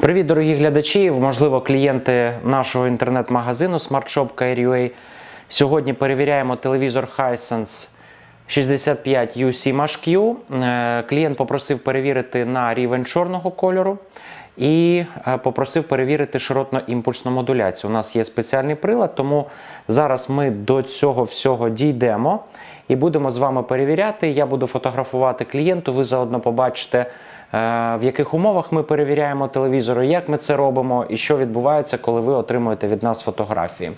Привіт, дорогі глядачі, можливо, клієнти нашого інтернет-магазину SmartShop.ua. Сьогодні перевіряємо телевізор Hisense 65 UC Mash-Q. Е, Клієнт попросив перевірити на рівень чорного кольору і е, попросив перевірити широтно-імпульсну модуляцію. У нас є спеціальний прилад, тому зараз ми до цього всього дійдемо і будемо з вами перевіряти. Я буду фотографувати клієнту. Ви заодно побачите, е, в яких умовах ми перевіряємо телевізори, як ми це робимо і що відбувається, коли ви отримуєте від нас фотографії.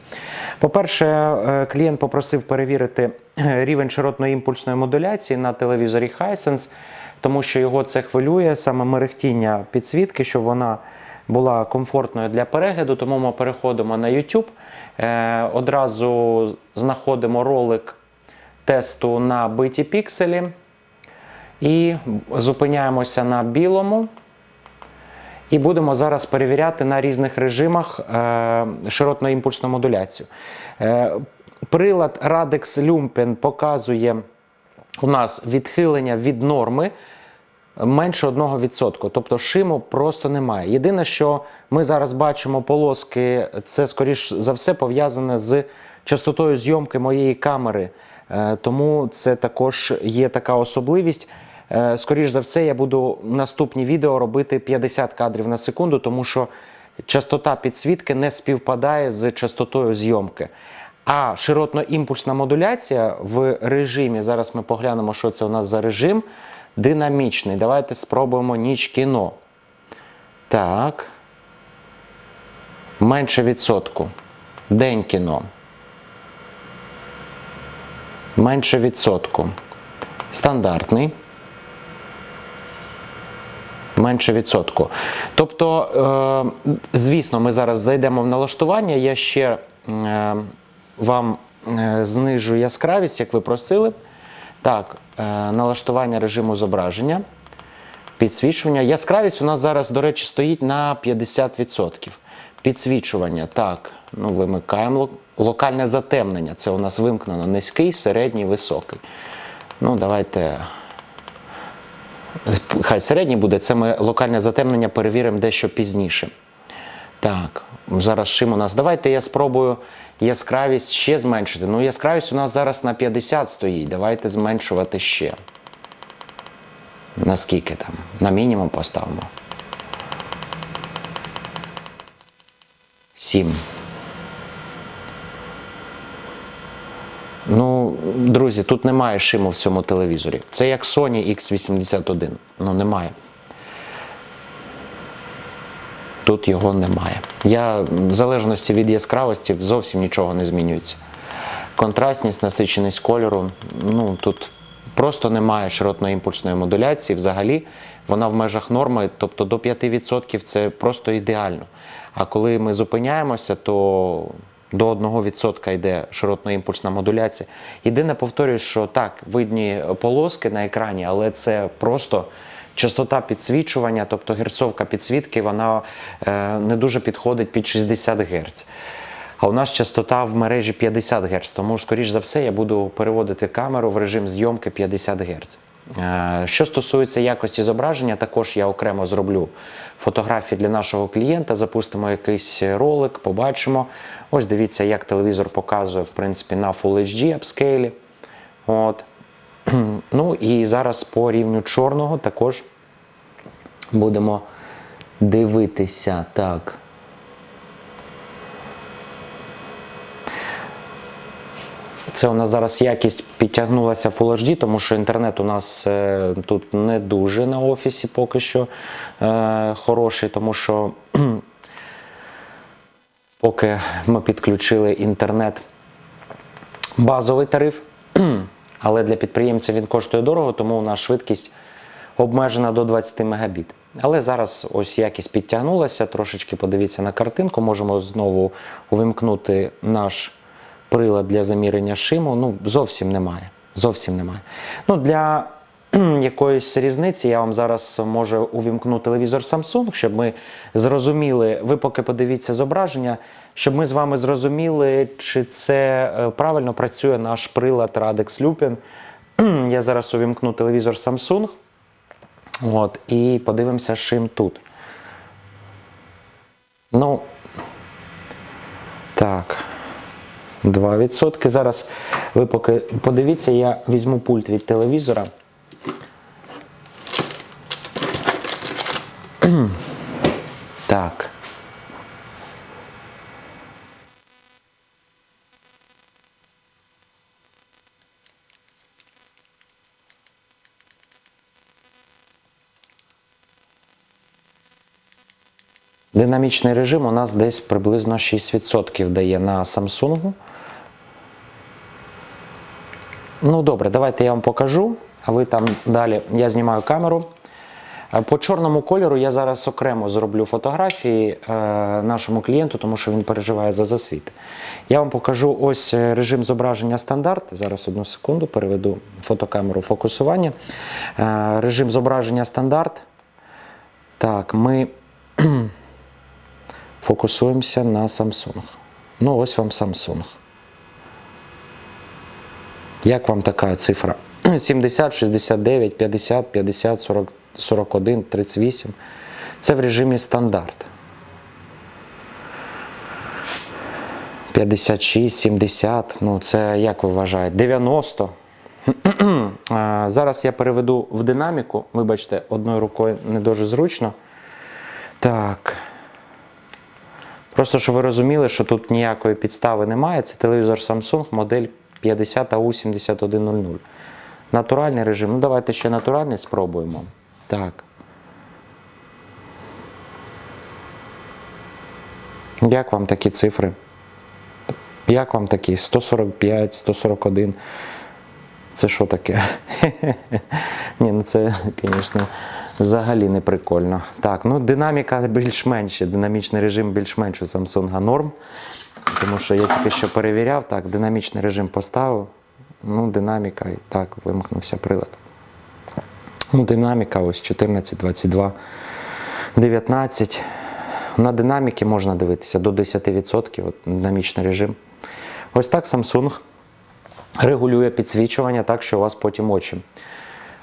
По-перше, е, клієнт попросив перевірити рівень широтно-імпульсної модуляції на телевізорі Hisense, тому що його це хвилює, саме мерехтіння підсвітки, щоб вона була комфортною для перегляду. Тому ми переходимо на YouTube, е, одразу знаходимо ролик тесту на биті пікселі і зупиняємося на білому. І будемо зараз перевіряти на різних режимах е, широтно-імпульсну модуляцію. Е, прилад Radex Lumpen показує у нас відхилення від норми менше 1%. Тобто шиму просто немає. Єдине, що ми зараз бачимо полоски, це скоріш за все пов'язане з частотою зйомки моєї камери. Е, Тому це також є така особливість. Е, Скоріш за все, я буду наступні відео робити 50 кадрів на секунду, тому що частота підсвітки не співпадає з частотою зйомки. А широтно-імпульсна модуляція в режимі, зараз ми поглянемо, що це у нас за режим, динамічний. Давайте спробуємо ніч кіно. Так. Менше відсотку. День кіно. Менше відсотку. Стандартний. Менше відсотку. Тобто, е, звісно, ми зараз зайдемо в налаштування. Я ще е, вам е, знижу яскравість, як ви просили. Так, е, налаштування режиму зображення, підсвічування. Яскравість у нас зараз, до речі, стоїть на 50%. Підсвічування. Так, ну, вимикаємо лок- локальне затемнення. Це у нас вимкнено низький, середній, високий. Ну, давайте. Хай середній буде, це ми локальне затемнення перевіримо дещо пізніше. Так, зараз шим у нас. Давайте я спробую яскравість ще зменшити. Ну, яскравість у нас зараз на 50 стоїть. Давайте зменшувати ще. Наскільки там? На мінімум поставимо. 7. Ну, друзі, тут немає шиму в цьому телевізорі. Це як Sony X81. Ну, немає. Тут його немає. Я в залежності від яскравості зовсім нічого не змінюється. Контрастність, насиченість кольору. Ну тут просто немає широтно-імпульсної модуляції. Взагалі вона в межах норми, тобто до 5% це просто ідеально. А коли ми зупиняємося, то до 1% йде широтно-імпульсна модуляція. Єдине повторюю, що так, видні полоски на екрані, але це просто частота підсвічування, тобто герцовка підсвітки, вона е, не дуже підходить під 60 Гц. А у нас частота в мережі 50 Гц, тому, скоріш за все, я буду переводити камеру в режим зйомки 50 Гц. Е, Що стосується якості зображення, також я окремо зроблю фотографії для нашого клієнта, запустимо якийсь ролик, побачимо. Ось дивіться, як телевізор показує в принципі, на Full HD апскейлі. От. Ну і зараз по рівню чорного також будемо дивитися. Так. Це у нас зараз якість підтягнулася Full HD, тому що інтернет у нас е, тут не дуже на офісі поки що е, хороший, тому що поки ми підключили інтернет базовий тариф, але для підприємця він коштує дорого, тому у нас швидкість обмежена до 20 Мбіт. Але зараз ось якість підтягнулася, трошечки подивіться на картинку, можемо знову увімкнути наш прилад для замірення шиму. Ну, зовсім немає. Зовсім немає. Ну, для якоїсь різниці я вам зараз можу увімкнути телевізор Samsung, щоб ми зрозуміли, ви поки подивіться зображення, щоб ми з вами зрозуміли, чи це е, правильно працює наш прилад Radex Lupin. Я зараз увімкну телевізор Samsung. От, і подивимося, шим тут. Ну, так. 2%. Зараз ви поки подивіться, я візьму пульт від телевізора. Так. Динамічний режим у нас десь приблизно 6% дає на Samsung. Ну добре, давайте я вам покажу, а ви там далі. Я знімаю камеру. Е, По чорному кольору я зараз окремо зроблю фотографії е, нашому клієнту, тому що він переживає за засвіт. Я вам покажу ось е, режим зображення стандарт. Зараз одну секунду переведу фотокамеру фокусування. Режим зображення стандарт. Так, ми фокусуємося на Samsung. Ну, ось вам Samsung. Як вам така цифра? 70, 69, 50, 50, 40, 41, 38. Це в режимі стандарт. 56, 70, ну це як ви вважаєте? 90. Зараз я переведу в динаміку. Вибачте, одною рукою не дуже зручно. Так. Просто щоб ви розуміли, що тут ніякої підстави немає. Це телевізор Samsung модель 50 AU7100. Натуральний режим. Ну, давайте ще натуральний спробуємо. Так. Як вам такі цифри? Як вам такі? 145, 141. Це що таке? Ні, ну це, звісно, взагалі не прикольно. Так, ну динаміка більш-менш, динамічний режим більш-менш у Samsung норм. Тому що я тільки що перевіряв, так, динамічний режим поставив. Ну, динаміка і так, вимкнувся прилад. Ну, динаміка ось 14, 22, 19. На динаміки можна дивитися до 10%, от, динамічний режим. Ось так Samsung регулює підсвічування так, що у вас потім очі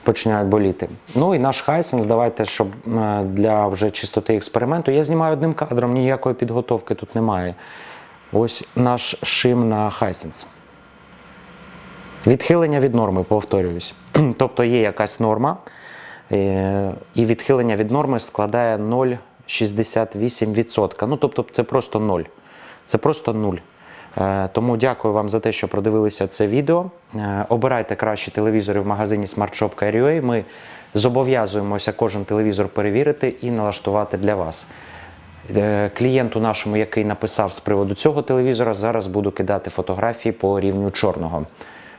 починають боліти. Ну і наш Hisense, давайте, щоб е, для вже чистоти експерименту. Я знімаю одним кадром, ніякої підготовки тут немає. Ось наш шим на Hisense. Відхилення від норми, повторююсь. Тобто є якась норма, е, і відхилення від норми складає 0,68%. Ну, тобто це просто 0. Це просто 0. Е, Тому дякую вам за те, що продивилися це відео. Е, Обирайте кращі телевізори в магазині SmartShop.ua. Ми зобов'язуємося кожен телевізор перевірити і налаштувати для вас. Клієнту нашому, який написав з приводу цього телевізора, зараз буду кидати фотографії по рівню чорного.